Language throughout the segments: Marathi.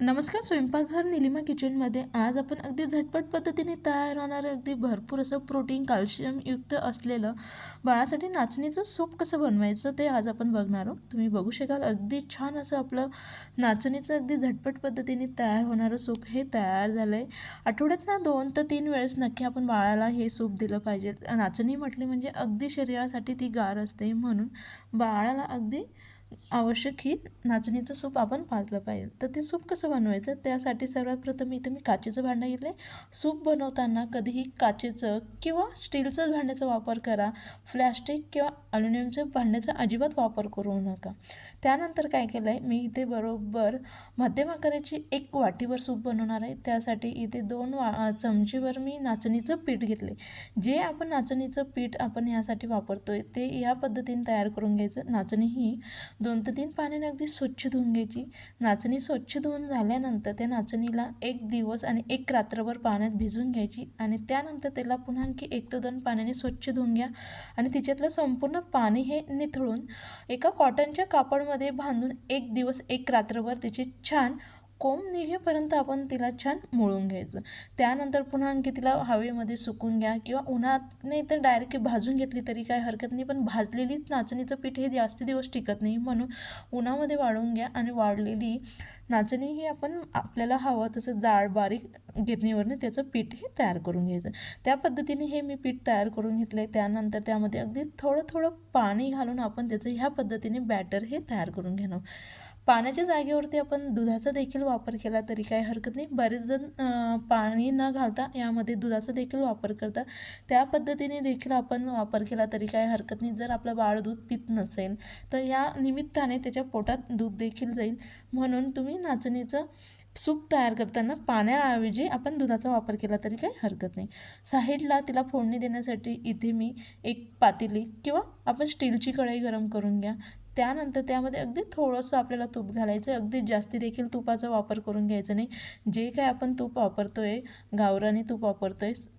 नमस्कार स्वयंपाकघर निलिमा किचनमध्ये आज आपण अगदी झटपट पद्धतीने तयार होणारं अगदी भरपूर असं प्रोटीन कॅल्शियमयुक्त असलेलं बाळासाठी नाचणीचं सूप कसं बनवायचं ते आज आपण बघणार आहोत. तुम्ही बघू शकाल अगदी छान असं आपलं नाचणीचं अगदी झटपट पद्धतीने तयार होणारं सूप हे तयार झालं आहे आठवड्यात ना दोन तर तीन वेळेस नक्की आपण बाळाला हे सूप दिलं पाहिजे. नाचणी म्हटली म्हणजे अगदी शरीरासाठी ती गार असते म्हणून बाळाला अगदी आवश्यक ही नाचणीचं सूप आपण पाजलं पाहिजे. तर ते सूप कसं बनवायचं? त्यासाठी सर्वात प्रथम इथं मी काचेचं भांडं घेतलं. आहे सूप बनवताना कधीही काचेचं किंवा स्टीलचं भांड्याचा वापर करा. प्लॅस्टिक किंवा अल्युमिनियमच्या भांड्याचा अजिबात वापर करू नका. त्यानंतर काय केलं आहे मी इथे बरोबर मध्यम आकाराची एक वाटीवर सूप बनवणार आहे. त्यासाठी इथे दोन वा चमचीवर मी नाचणीचं पीठ घेतले. जे आपण नाचणीचं पीठ आपण यासाठी वापरतो आहे ते या पद्धतीने तयार करून घ्यायचं. नाचणी ही दोन ते तीन पाण्याने अगदी स्वच्छ धुवून घ्यायची. नाचणी स्वच्छ धुवून झाल्यानंतर त्या नाचणीला एक दिवस आणि एक रात्रभर पाण्यात भिजून घ्यायची आणि त्यानंतर त्याला पुन्हा आणखी एक ते दोन पाण्याने स्वच्छ धुवून घ्या आणि तिच्यातलं संपूर्ण पाणी हे निथळून एका कॉटनच्या कापडमध्ये बांधून एक दिवस एक रात्रभर तिचे छान कोंब निघेपर्यंत आपण तिला छान मळून घ्यायचं. त्यानंतर पुन्हा आणखी तिला हवेमध्ये सुकून घ्या किंवा उन्हात नाही तर डायरेक्ट भाजून घेतली तरी काय हरकत नाही पण भाजलेलीच नाचणीचं पीठ हे जास्त दिवस टिकत नाही. म्हणून उन्हामध्ये वाळून घ्या आणि वाळलेली नाचणी ही आपण आपल्याला हवं तसं जाड बारीक गिरणीवरनं त्याचं पीठ हे तयार करून घ्यायचं. त्या पद्धतीने हे मी पीठ तयार करून घेतलं आहे त्यानंतर त्यामध्ये अगदी थोडं थोडं पाणी घालून आपण त्याचं ह्या पद्धतीने बॅटर हे तयार करून घेणं पाण्याच्या जागेवरती आपण दुधाचा देखील वापर केला तरी काही हरकत नाही. बरेच जण पाणी न घालता यामध्ये दुधाचा देखील वापर करतात. त्या पद्धतीने देखील आपण वापर केला तरी काही हरकत नाही. जर आपलं बाळ दूध पित नसेल तर या निमित्ताने त्याच्या पोटात दूध देखील जाईल. म्हणून तुम्ही नाचणीचं सूप तयार करताना पाण्याऐवजी आपण दुधाचा वापर केला तरी काही हरकत नाही. साईडला तिला फोडणी देण्यासाठी इथे मी एक पातेली किंवा आपण स्टीलची कढई गरम करून घ्या. त्यानंतर त्यामध्ये अगदी थोडंसं आपल्याला तूप घालायचं आहे. अगदी जास्ती देखील तुपाचा वापर करून घ्यायचा नाही. जे काय आपण तूप वापरतो आहे गावरानी तूप वापरतो आहे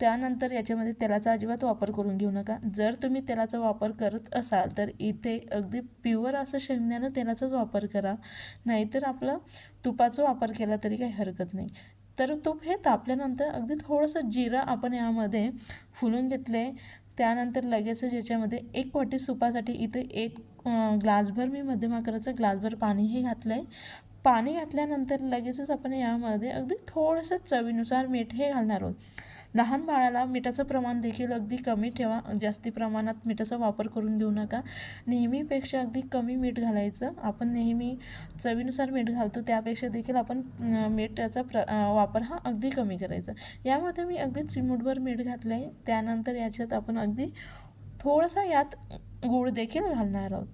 त्यानंतर याच्यामध्ये तेलाचा अजिबात वापर करून घेऊ नका. जर तुम्ही तेलाचा वापर करत असाल तर इथे अगदी प्युअर असं शेंगण्यानं तेलाचाच वापर करा. नाहीतर आपलं तुपाचा वापर केला तरी काही हरकत नाही. तर तूप हे तापल्यानंतर अगदी थोडंसं जिरं आपण यामध्ये फुलून घेतले त्यानंतर लगेचच याच्यामध्ये एक वाटी सुपासाठी इथे एक ग्लासभर मी मध्यम आकाराचं ग्लासभर पाणीही घातलं आहे पाणी घातल्यानंतर लगेचच आपण यामध्ये अगदी थोडंसं चवीनुसार मीठ हे घालणार आहोत. लहान बाळाला मिठाचं प्रमाण देखील अगदी कमी ठेवा जास्ती प्रमाणात मिठाचा वापर करून देऊ नका. नेहमीपेक्षा अगदी कमी मीठ घालायचं. आपण नेहमी चवीनुसार मीठ घालतो त्यापेक्षा देखील आपण मिठाचा प्र वापर हा अगदी कमी करायचा. यामध्ये मी अगदी चिमूटभर मीठ घातलं आहे त्यानंतर याच्यात आपण अगदी थोडासा यात गूळ देखील घालणार आहोत.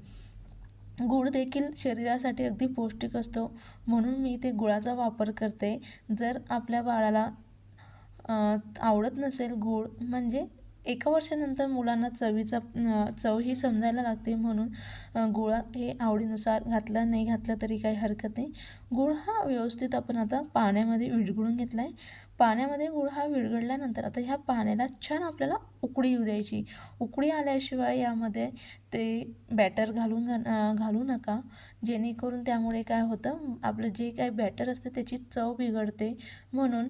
गूळ देखील शरीरासाठी अगदी पौष्टिक असतो. म्हणून मी ते गुळाचा वापर करते. जर आपल्या बाळाला आवडत नसेल गूळ म्हणजे एका वर्षानंतर मुलांना चवीचा चव ही समजायला लागते. म्हणून गुळा हे आवडीनुसार घातलं नाही घातलं तरी काही हरकत नाही. गूळ हा व्यवस्थित आपण आता पाण्यामध्ये विरघळून घेतला आहे पाण्यामध्ये गुळ हा विरघळल्यानंतर आता ह्या पाण्याला छान आपल्याला उकळी येऊ द्यायची. उकळी आल्याशिवाय यामध्ये ते बॅटर घालून घालू नका. जेणेकरून त्यामुळे काय होतं आपलं जे काय बॅटर असतं त्याची चव बिघडते. म्हणून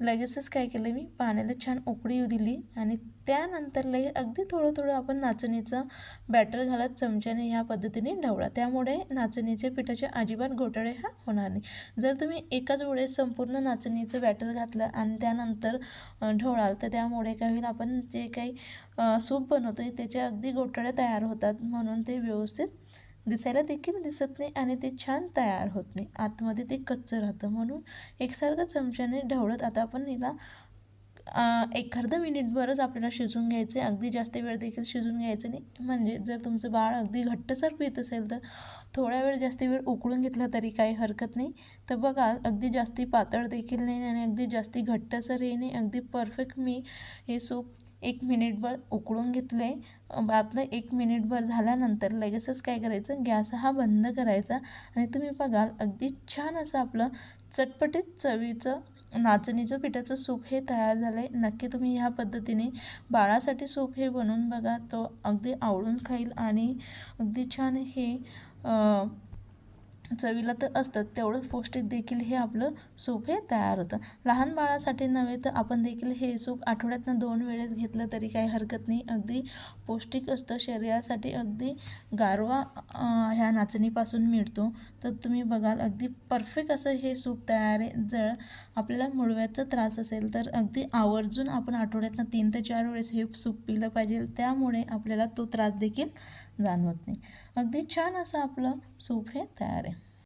लगेचच काय केलं मी पाण्याला छान उकळी येऊ दिली आणि त्यानंतर लगे अगदी थोडं थोडं आपण नाचणीचं बॅटर घालत चमच्याने ह्या पद्धतीने ढवळा. त्यामुळे नाचणीच्या पिठाचे अजिबात घोटाळे हा होणार नाही. जर तुम्ही एकाच वेळेस संपूर्ण नाचणीचं बॅटर घातलं आणि त्यानंतर ढवळाल तर त्यामुळे काय होईल आपण जे काही सूप बनवतो त्याचे अगदी घोटाळे तयार होतात. म्हणून ते व्यवस्थित दिसायला देखील दिसत नाही आणि ते छान तयार होत नाही. आतमध्ये ते कच्चं राहतं म्हणून एकसारखं चमच्याने ढवळत आता आपण हिला एक अर्धा मिनिटभरच आपल्याला शिजून घ्यायचं आहे अगदी जास्त वेळ देखील शिजून घ्यायचं नाही. म्हणजे जर तुमचं बाळ अगदी घट्टसर पीत असेल तर थोड्या वेळ जास्त वेळ उकळून घेतला तरी काही हरकत नाही. तर बघा अगदी जास्ती पातळ देखील नाही आणि अगदी जास्ती घट्टसरही नाही. अगदी परफेक्ट मी हे सूप एक मिनिटभर उकळून घेतलं आहे आपलं एक मिनिटभर झाल्यानंतर लगेचच काय करायचं? गॅस हा बंद करायचा आणि तुम्ही बघाल अगदी छान असं आपलं चटपटीत चवीचं नाचणीचं पिठाचं सूप हे तयार झालं आहे नक्की तुम्ही ह्या पद्धतीने बाळासाठी सूप हे बनवून बघा तो अगदी आवडून खाईल आणि अगदी छान हे चवीला तर असतं तेवढंच पौष्टिक देखील हे आपलं सूप हे तयार होतं. लहान बाळासाठी नव्हे तर आपण देखील हे सूप आठवड्यातनं दोन वेळेस घेतलं तरी काही हरकत नाही. अगदी पौष्टिक असतं शरीरासाठी अगदी गारवा ह्या नाचणीपासून मिळतो. तर तुम्ही बघाल अगदी परफेक्ट असं हे सूप तयार आहे. जर आपल्याला मुळव्याचा त्रास असेल तर अगदी आवर्जून आपण आठवड्यातनं तीन ते चार वेळेस हे सूप पिलं पाहिजे. त्यामुळे आपल्याला तो त्रास देखील जाणवत नाही. अगदी छान असं आपलं सूप हे तयार आहे.